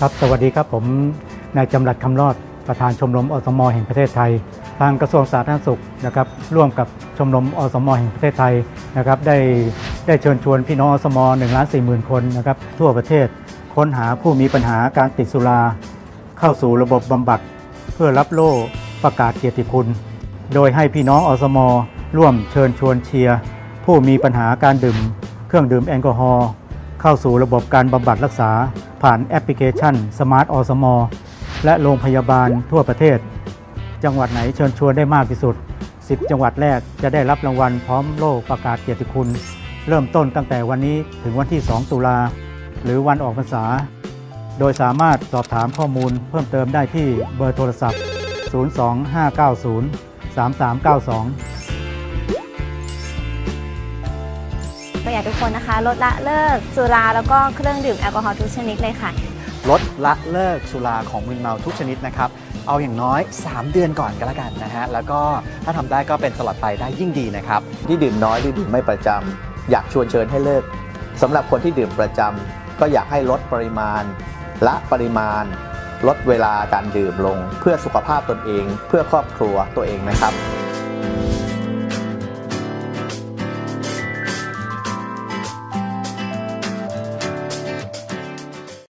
ครับสวัสดีครับผมนายจำรัดคำรอดประธานชมรมอสมแห่งประเทศไทย ทางกระทรวงสาธารณสุขนะครับร่วมกับชมรมอสมแห่งประเทศไทยนะครับได้ได้เชิญชวนพี่น้องอสม1ล้าน4หมื่นคนนะครับทั่วประเทศค้นหาผู้มีปัญหาการติดสุรา เข้าสู่ระบบบำบัดเพื่อรับโล่ประกาศเกียรติคุณ โดยให้พี่น้องอสมร่วมเชิญชวนเชียร์ ผู้มีปัญหาการดื่ม เครื่องดื่มแอลกอฮอล์เข้าสู่ระบบการบำบัดรักษา ผ่านแอปพลิเคชันสมาร์ทอสมอและโรงพยาบาลทั่วประเทศ จังหวัดไหนเชิญชวนได้มากที่สุด 10 จังหวัดแรกจะได้รับรางวัลพร้อมโล่ประกาศเกียรติคุณ เริ่มต้นตั้งแต่วันนี้ถึงวันที่ 2 ตุลา หรือวันออกพรรษา โดยสามารถสอบถามข้อมูลเพิ่มเติมได้ที่เบอร์โทรศัพท์ 02590 3392 ก็อยากให้ทุกคนนะคะ ลดละเลิก สุราแล้วก็เครื่องดื่มแอลกอฮอล์ทุกชนิดเลยค่ะ ลดละเลิกสุราของมึนเมาทุกชนิดนะครับ เอาอย่างน้อย 3 เดือนก่อนก็แล้วกันนะฮะ แล้วก็ถ้าทำได้ก็เป็นตลอดไปได้ยิ่งดีนะครับ ที่ดื่มน้อยหรือดื่มไม่ประจำอยากชวนเชิญให้เลิกสำหรับคนที่ดื่มประจำก็อยากให้ลดปริมาณ ละปริมาณ ลดเวลาการดื่มลง เพื่อสุขภาพตนเอง เพื่อครอบครัวตัวเองนะครับ